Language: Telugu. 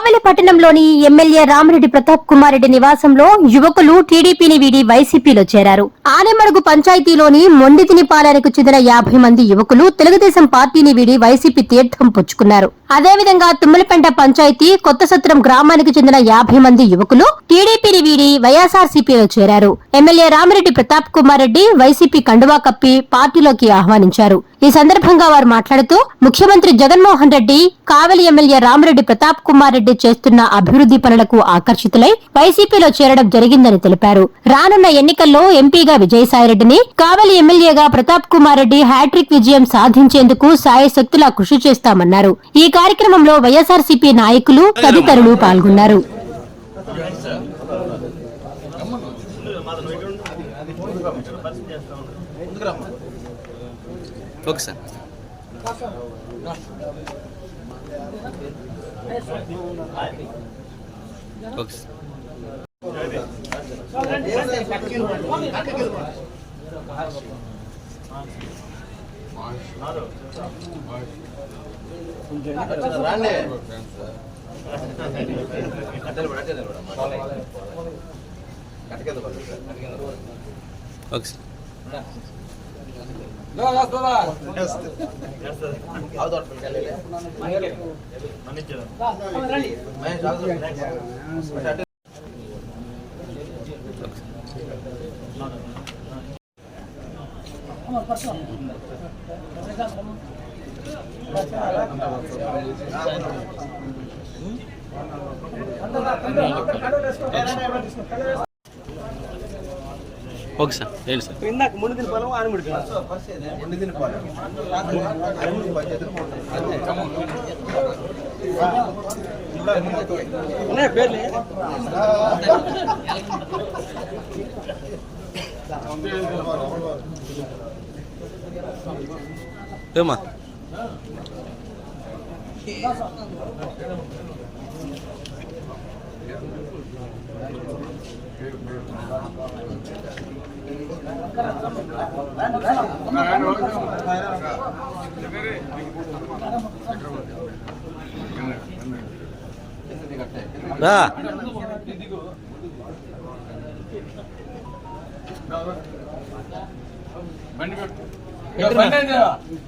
పట్టణంలోని ఎమ్మెల్యే రామిరెడ్డి ప్రతాప్ కుమార్ రెడ్డి నివాసంలో యువకులు టీడీపీని వీడి వైసీపీలో చేరారు. ఆనెమడుగు పంచాయతీలోని మొండితినిపాలెనికి చెందిన యాభై మంది యువకులు తెలుగుదేశం పార్టీని వీడి వైసీపీ తీర్థం పుచ్చుకున్నారు. అదేవిధంగా తుమ్మలపెంట పంచాయతీ కొత్త సత్రం గ్రామానికి చెందిన యాభై మంది యువకులు టీడీపీని వీడి వైఎస్ఆర్సీపీలో చేరారు. ఎమ్మెల్యే రామిరెడ్డి ప్రతాప్ కుమార్ రెడ్డి వైసీపీ కండువా కప్పి పార్టీలోకి ఆహ్వానించారు. ఈ సందర్భంగా వారు మాట్లాడుతూ ముఖ్యమంత్రి జగన్మోహన్ రెడ్డి కావలి ఎమ్మెల్యే రామిరెడ్డి ప్రతాప్ కుమార్ రెడ్డి చేస్తున్న అభివృద్ధి పనులకు ఆకర్షితులై వైసీపీలో చేరడం జరిగిందని తెలిపారు. రానున్న ఎన్నికల్లో ఎంపీగా విజయసాయిరెడ్డిని కావలి ఎమ్మెల్యేగా ప్రతాప్ కుమార్ రెడ్డి హ్యాట్రిక్ విజయం సాధించేందుకు సాయశక్తులా కృషి చేస్తామన్నారు. ఈ కార్యక్రమంలో వైఎస్ఆర్సీపీ నాయకులు తదితరులు పాల్గొన్నారు. Okay sir. Okay sir. Okay sir. అందరూ అందరూ కళ్ళు వేసుకో కళ్ళు వేసుకో ಓಕೆ ಸರ್ ಹೇಳಿ ಸರ್ ಇಂದಾಕ ಮುಂದಿನ ಪಾಲವು ಆರು ಬಿಡ್ತೀವಿ ಮುಂದಿನ ಪಾಲ ಬೇರ್ಲಿ ಏಮ್ಮ రా.